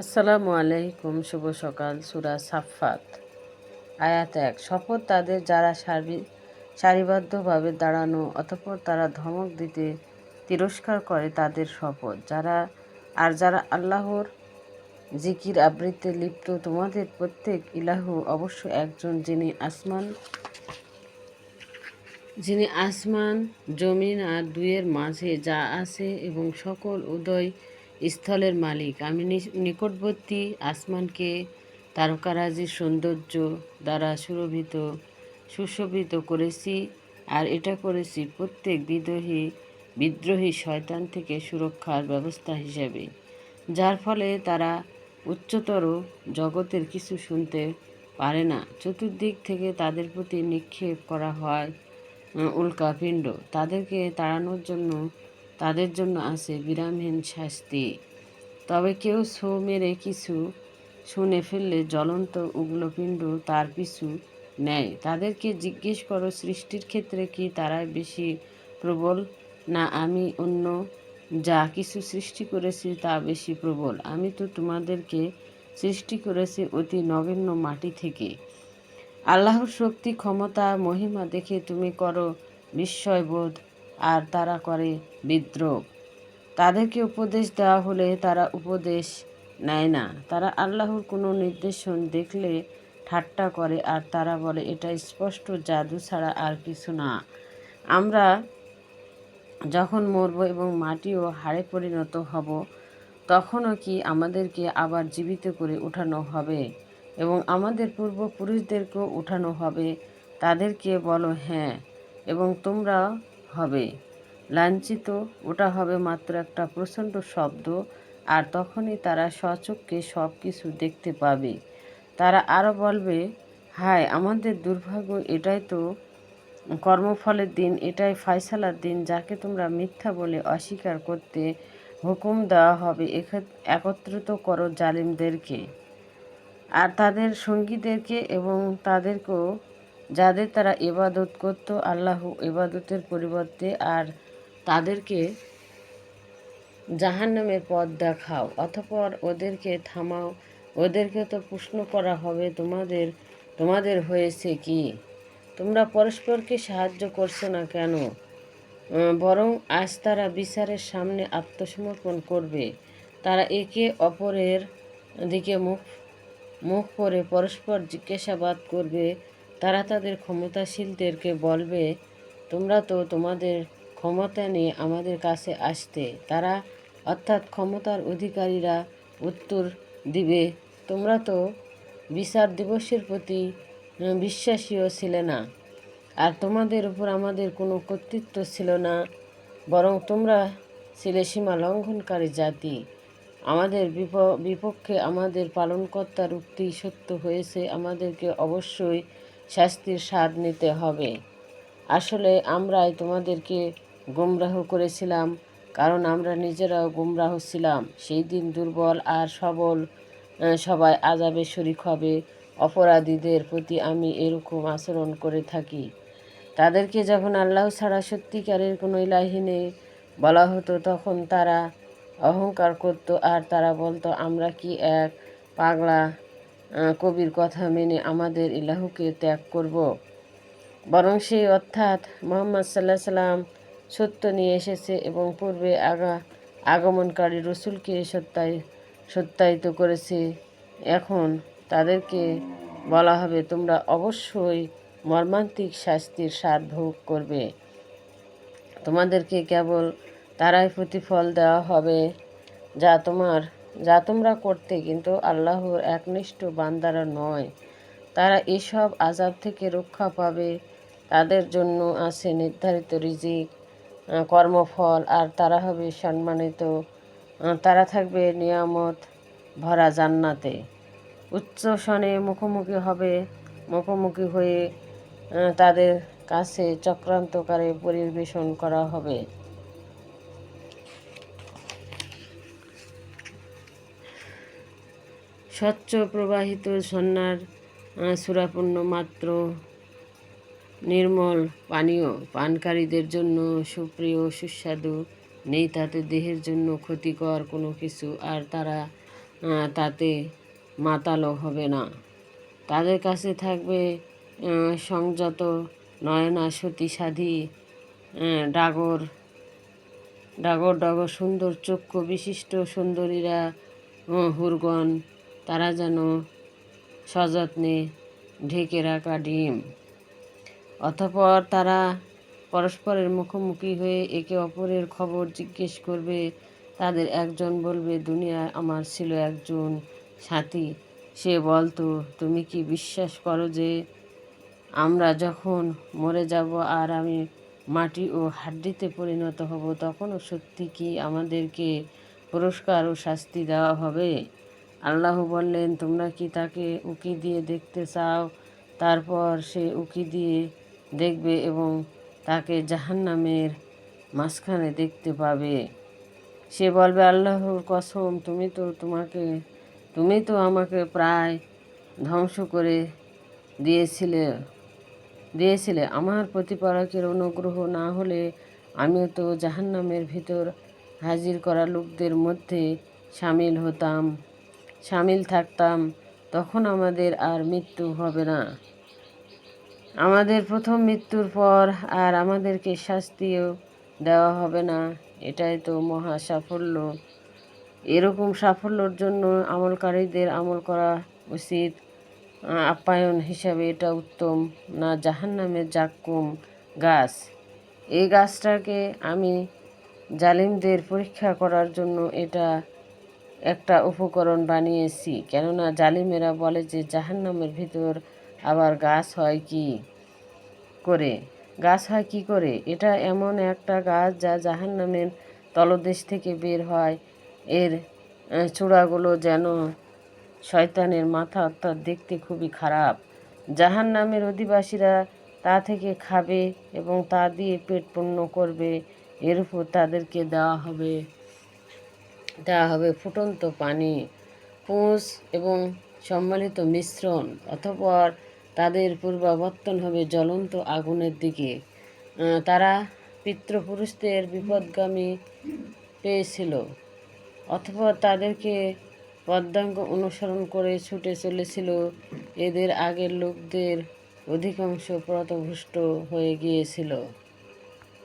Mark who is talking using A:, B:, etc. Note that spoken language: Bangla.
A: আসসালামু আলাইকুম, শুভ সকাল, সুরা সাফাত আয়াত এক, শপথ তাদের যারা সারি সারিবদ্ধভাবে দাঁড়ানো অতঃপর তারা ধমক দিতে তিরস্কার করে তাদের শপথ। যারা, আর যারা আল্লাহর জিকির আবৃত্তে লিপ্ত, তোমাদের প্রত্যেক ইলাহু অবশ্য একজন যিনি আসমান যিনি আসমান, জমিন আর দুয়ের মাঝে যা আছে এবং সকল উদয় স্থলের মালিক। আমি নিকটবর্তী আসমানকে তারকারাজির সৌন্দর্য দ্বারা সুরভিত, সুশোভিত করেছি আর এটা করেছি প্রত্যেক বিদ্রোহী বিদ্রোহী শয়তান থেকে সুরক্ষার ব্যবস্থা হিসেবে, যার ফলে তারা উচ্চতর জগতের কিছু শুনতে পারে না। চতুর্দিক থেকে তাদের প্রতি নিক্ষেপ করা হয়, উল্কাপিণ্ড। তাদেরকে তাড়ানোর জন্য তাদের জন্য আছে বিরামহীন শাস্তি। তবে কেউ ছো মেরে কিছু শুনে ফেললে জ্বলন্ত উগ্লপিণ্ড তার পিছু নেয়। তাদেরকে জিজ্ঞেস করো, সৃষ্টির ক্ষেত্রে কি তারাই বেশি প্রবল? না, আমি অন্য যা কিছু সৃষ্টি করেছি তা বেশি প্রবল। আমি তো তোমাদেরকে সৃষ্টি করেছি অতি নগণ্য মাটি থেকে। আল্লাহর শক্তি, ক্ষমতা, মহিমা দেখে তুমি করো বিস্ময়বোধ। আর তারা করে বিদ্রোহ। তাদেরকে উপদেশ দেওয়া হলে তারা উপদেশ নেয় না। তারা আল্লাহর কোনো নির্দেশন দেখলে ঠাট্টা করে আর তারা বলে, এটা স্পষ্ট জাদু ছাড়া আর কিছু না। আমরা যখন মরব এবং মাটিও হাড়ে পরিণত হব, তখনও কি আমাদেরকে আবার জীবিত করে ওঠানো হবে এবং আমাদের পূর্বপুরুষদেরকেও উঠানো হবে? তাদেরকে বলো হ্যাঁ এবং তোমরা হবে। লাঞ্ছিত, ওটা হবে মাত্র একটা প্রচণ্ড শব্দ, আর তখনই তারা স্বচক্ষে সব কিছু দেখতে পাবে। তারা আরও বলবে, হায়, আমাদের দুর্ভাগ্য, এটাই তো কর্মফলের দিন, এটাই ফয়সালার দিন, যাকে তোমরা মিথ্যা বলে অস্বীকার করতে হুকুম দেওয়া হবে একত্রিত করো জালিমদেরকে। আর তাদের সঙ্গীদেরকে এবং তাদেরকেও যাদের তারা ইবাদত করত, আল্লাহ ইবাদতের পরিবর্তে আর তাদেরকে জাহান্নামের পথ দেখাও অথপর ওদেরকে থামাও, ওদেরকে তো প্রশ্ন করা হবে, তোমাদের তোমাদের হয়েছে কি? তোমরা পরস্পরকে সাহায্য করছ না কেন? বরং আজ তারা বিচারের সামনে আত্মসমর্পণ করবে। তারা একে অপরের দিকে মুখ মুখ করে পরস্পর জিজ্ঞাসাবাদ করবে তারা তাদের ক্ষমতাশীলদেরকে বলবে, তোমরা তো তোমাদের ক্ষমতা নিয়ে আমাদের কাছে আসতে। তারা অর্থাৎ ক্ষমতার অধিকারীরা উত্তর দিবে। তোমরা তো বিচার দিবসের প্রতি বিশ্বাসীও ছিলে না। আর তোমাদের উপর আমাদের কোনো কর্তৃত্ব ছিল না। বরং তোমরা ছিলে সীমা লঙ্ঘনকারী জাতি। আমাদের বিপ- বিপক্ষে আমাদের পালনকর্তার উক্তি সত্য হয়েছে। আমাদেরকে অবশ্যই শাস্তির স্বাদ নিতে হবে। আসলে আমরাই তোমাদেরকে গুমরাহ করেছিলাম, কারণ আমরা নিজেরাও গুমরাহ ছিলাম। সেই দিন দুর্বল আর সবল সবাই আজাবে শরিক হবে। অপরাধীদের প্রতি আমি এরকম আচরণ করে থাকি। তাদেরকে যখন আল্লাহ ছাড়া সত্যিকারের কোনো ইলাহি নেই বলা হতো, তখন তারা অহংকার করত, আর তারা বলতো, আমরা কি এক পাগলা কবির কথা মেনে আমাদের ইলাহুকে ত্যাগ করব। বরং সেই অর্থাৎ মোহাম্মদ সাল্লাহ সাল্লাম সত্য নিয়ে এসেছে এবং পূর্বে আগা, আগমনকারী রসুলকে সত্যায়, সত্যায়িত করেছে। এখন তাদেরকে বলা হবে, তোমরা অবশ্যই মর্মান্তিক শাস্তির স্বাদ ভোগ করবে। তোমাদেরকে কেবল তারাই প্রতিফল দেওয়া হবে, যা তোমার যা তোমরা করতে কিন্তু আল্লাহর একনিষ্ঠ বান্দারা নয়। তারা এসব আজাব থেকে রক্ষা পাবে। তাদের জন্য আছে নির্ধারিত রিজিক কর্মফল, আর তারা হবে সম্মানিত। তারা থাকবে নিয়ামত ভরা জান্নাতে। উচ্চ স্বনে মুখোমুখি হবে, মুখোমুখি হয়ে তাদের কাছে চক্রান্তকারে পরিবেশন করা হবে। স্বচ্ছ প্রবাহিত আহ, সুরাপূর্ণ মাত্র নির্মল পানীয় পানকারীদের জন্য সুপ্রিয় সুস্বাদু। নেই তাতে দেহের জন্য ক্ষতিকর কোনো কিছু আর তারা তাতে মাতালো হবে না। তাদের কাছে থাকবে সংযত নয়না সতী সাধী ডাগর ডাগর ডাগর সুন্দর চক্ষু বিশিষ্ট সুন্দরীরা হুরগণ তারা যেন সযত্নে ঢেকে রাখা ডিম। অতঃপর তারা পরস্পরের মুখোমুখি হয়ে একে অপরের খবর জিজ্ঞেস করবে, তাদের একজন বলবে দুনিয়ায় আমার ছিল একজন সাথী। সে বলতো, তুমি কি বিশ্বাস করো যে আমরা যখন মরে যাব আর আমি মাটি ও হাড্ডিতে পরিণত হব, তখনও সত্যি কি আমাদেরকে পুরস্কার ও শাস্তি দেওয়া হবে? আল্লাহ বললেন, তোমরা কি তাকে উকি দিয়ে দেখতে চাও? তারপর সে উকি দিয়ে দেখবে এবং তাকে জাহান্নামের মাঝখানে দেখতে পাবে। সে বলবে, আল্লাহর কসম, তুমি তো তোমাকে, তুমি তো আমাকে প্রায় ধ্বংস করে দিয়েছিলে দিয়েছিলে। আমার প্রতিপালকের অনুগ্রহ না হলে আমিও তো জাহান্নামের ভিতর হাজির করা লোকদের মধ্যে সামিল হতাম। সামিল থাকতাম, তখন আমাদের আর মৃত্যু হবে না। আমাদের প্রথম মৃত্যুর পর আর আমাদেরকে শাস্তিও দেওয়া হবে না। এটাই তো মহা সাফল্য। এরকম সাফল্যর জন্য আমলকারীদের আমল করা উচিত। আপ্যায়ন হিসাবে এটা উত্তম, না জাহান্নামের জাক্কুম গাছ। এই গাছটাকে আমি জালিমদের পরীক্ষা করার জন্য এটা একটা উপকরণ বানিয়েছি। কেননা জালিমেরা বলে যে, জাহান্নামের ভিতর আবার গাছ হয় কি করে? গাছ হয় কি করে? এটা এমন একটা গাছ যা জাহান্নামের তলদেশ থেকে বের হয়। এর চূড়াগুলো যেন শয়তানের মাথা অর্থাৎ দেখতে খুবই খারাপ। জাহান্নামের অধিবাসীরা তা থেকে খাবে এবং তা দিয়ে পেট পূর্ণ করবে। এর উপর তাদেরকে দেওয়া হবে। দেওয়া হবে ফুটন্ত পানি, পুঁজ এবং সম্মিলিত মিশ্রণ। অতঃপর তাদের পূর্বাবর্তন হবে জ্বলন্ত আগুনের দিকে। তারা পিতৃপুরুষদের বিপদগামী পেয়েছিল। অথবা তাদেরকে পদ্মাঙ্গ অনুসরণ করে ছুটে চলেছিল। এদের আগের লোকদের অধিকাংশ পথভ্রষ্ট হয়ে গিয়েছিল।